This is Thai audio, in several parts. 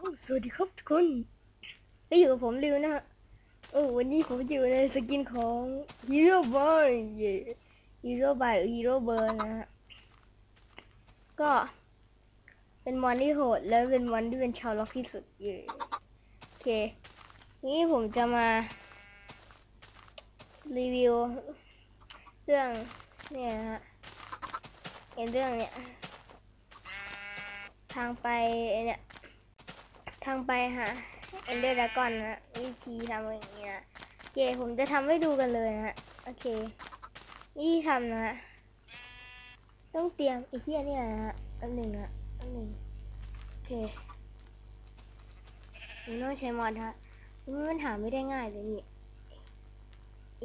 โอ้สวัสดีครับทุกคนก็อยู่กับผมริวนะฮะโอ้วันนี้ผมอยู่ในสกินของฮีโร่บอยเย่ฮีโร่บายฮีโร่เบอร์นะฮะ ก็ เป็นมอนที่โหด แล้วเป็นมอนที่เป็นชาวล็อกที่สุดเย่โอเค นี่ผมจะมา รีวิว เรื่องเนี่ยฮะเห็นเรื่องเนี่ย ทางไปเนี่ย ทางไปหาเอนเดอร์ดากอนนะวิธีทำอย่างเงี้ยโอเคผมจะทำให้ดูกันเลยนะฮะโอเควิธีทำนะฮะต้องเตรียมไอ้เหี้ยเนี่ยนะฮะอันหนึ่งนะอันหนึ่งโอเคผมต้องใช้มอดฮะมันหาไม่ได้ง่ายเลยนี่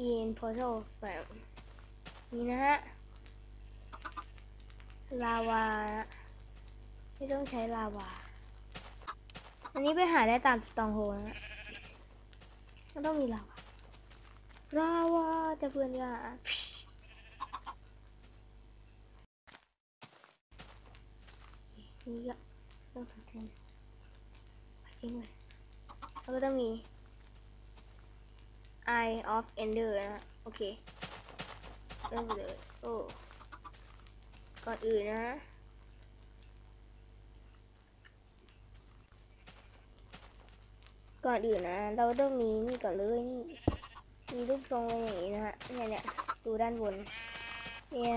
in portal แบบนี้นะฮะลาวา ไม่ต้องใช้ลาวา อันนี้ไปหาได้ตามสตองโฮนะมันต้องมีลาวาลาวาจะเพื่อนกันนี่ก็ต้องสนใจไปทิ้งเลยแล้วก็ต้องมี Eye of Ender นะโอเคเริ่มเลยโอ้ก่อนอื่นนะ ก่อนอื่นนะเราต้องมีนี่ก่อนเลยนี่มีรูปทรงเป็นอย่างนี้นะฮะเนี่ยเนี่ยดูด้านบนเนี่ย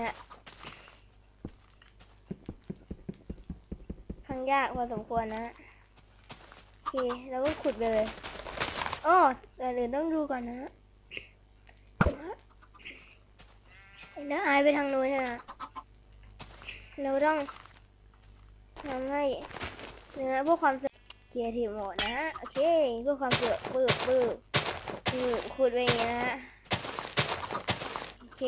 ทางยากพอสมควรนะโอเคแล้วก็ขุดไปเลยอ้อแต่เดี๋ยวต้องดูก่อนนะเดี๋ยวอายไปทางนู้นนะเราต้องทำให้เนื้อพวกความส เพียร์ทีหมดนะฮะ โอเคเพื่อความเสือปืบปืบปืบขุดไปอย่างนี้นะฮะ โอเค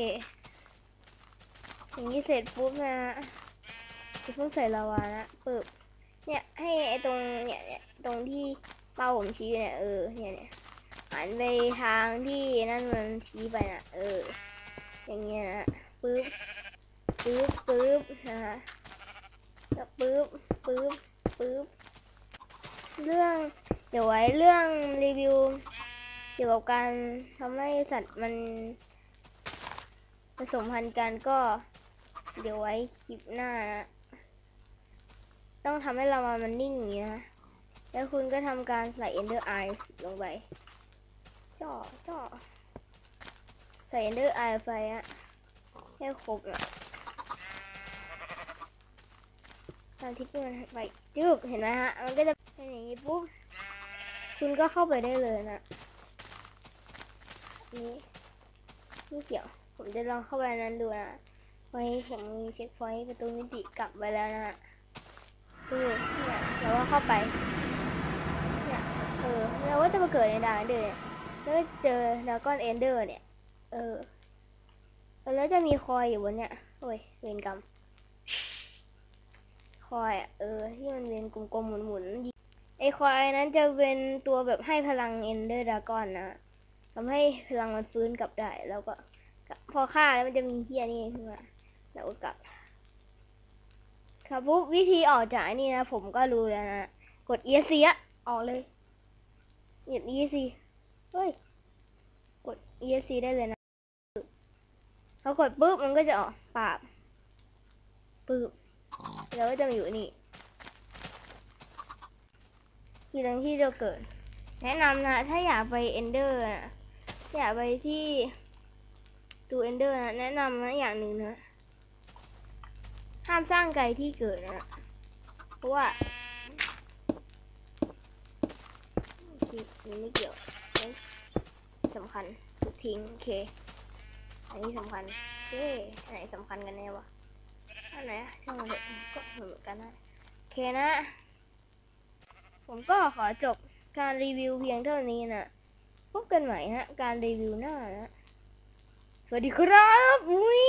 อย่างนี้เสร็จปุ๊บนะฮะจะเพิ่งใส่ลาวานะปืบเนี่ยให้ไอตรงเนี่ยเนี่ยตรงที่เป้าผมชี้เนี่ยเออเนี่ยเนี่ยหันไปทางที่นั่นมันชี้ไปนะเออ อย่างเงี้ยนะปึ๊บปึ๊บปึ๊บนะฮะแล้วปึ๊บปึ๊บปึ๊บ เรื่องเดี๋ยวไว้เรื่องรีวิวเกี่ยวกับการทำให้สัตว์มันผสมพันธุ์กันก็ เดี๋ยวไว้คลิปหน้านะต้องทำให้เรามันนิ่งอย่างนี้นะแล้วคุณก็ทำการใส่ Ender Eyes ลงไปจ่อจ่อใส่ Ender Eye ไปอะให้ครบอะตอนที่มันไปจึบเห็นไหมฮะ มันก็จะ อย่างนี้ปุ๊บคุณก็เข้าไปได้เลยนะนี่ไม่เกี่ยว ผมจะลองเข้าไปนั้นดูนะไว้ผมมีเช็คพอยต์ประตูมิติกลับไปแล้วนะฮะคือเนี่ยเราก็เข้าไป เนี่ยเออเราก็จะมาเกิดในดาวเดอเนี่ยแล้วก็เจอดากอนเอนเดอร์เนี่ย เออ แล้วจะมีคอยอยู่บนเนี่ยโอ้ยเวรกรรมคอยอะเออที่มันเป็นกลมๆหมุนๆ ไอคอยนั้นจะเป็นตัวแบบให้พลังเอนเดอร์ดากอนนะทำให้พลังมันฟื้นกลับได้ แล้วก็ พอฆ่าแล้วมันจะมีเฮียนี่ขึ้นมาแล้วก็กลับ ครับปุ๊บวิธีออกจากนี่นะ ผมก็รู้แล้วนะ กด ESC อะออกเลยกด ESC เฮ้ย กด ESC ได้เลยนะพอกดปุ๊บมันก็จะออกปราบปุ๊บแล้วก็จะมาอยู่นี่ ที่ตรงที่เราเกิด แนะนำนะ ถ้าอยากไปเอนเดอร์นะอยากไปที่ดูเอนเดอร์นะแนะนำนะอย่างหนึ่งนะ ห้ามสร้างไกลที่เกิดนะ เพราะว่าโอเคนี่ไม่เกี่ยวสำคัญทุกทิ้งโอเค อันนี้สำคัญเอันไหนสำคัญกันแน่วะอันไหนอะช่างมันเถอะก็เหมือนกันนะโอเคนะ ผมก็ขอจบการรีวิวเพียงเท่านี้นะพบกันใหม่ฮะ การรีวิวหน้านะ สวัสดีครับวิ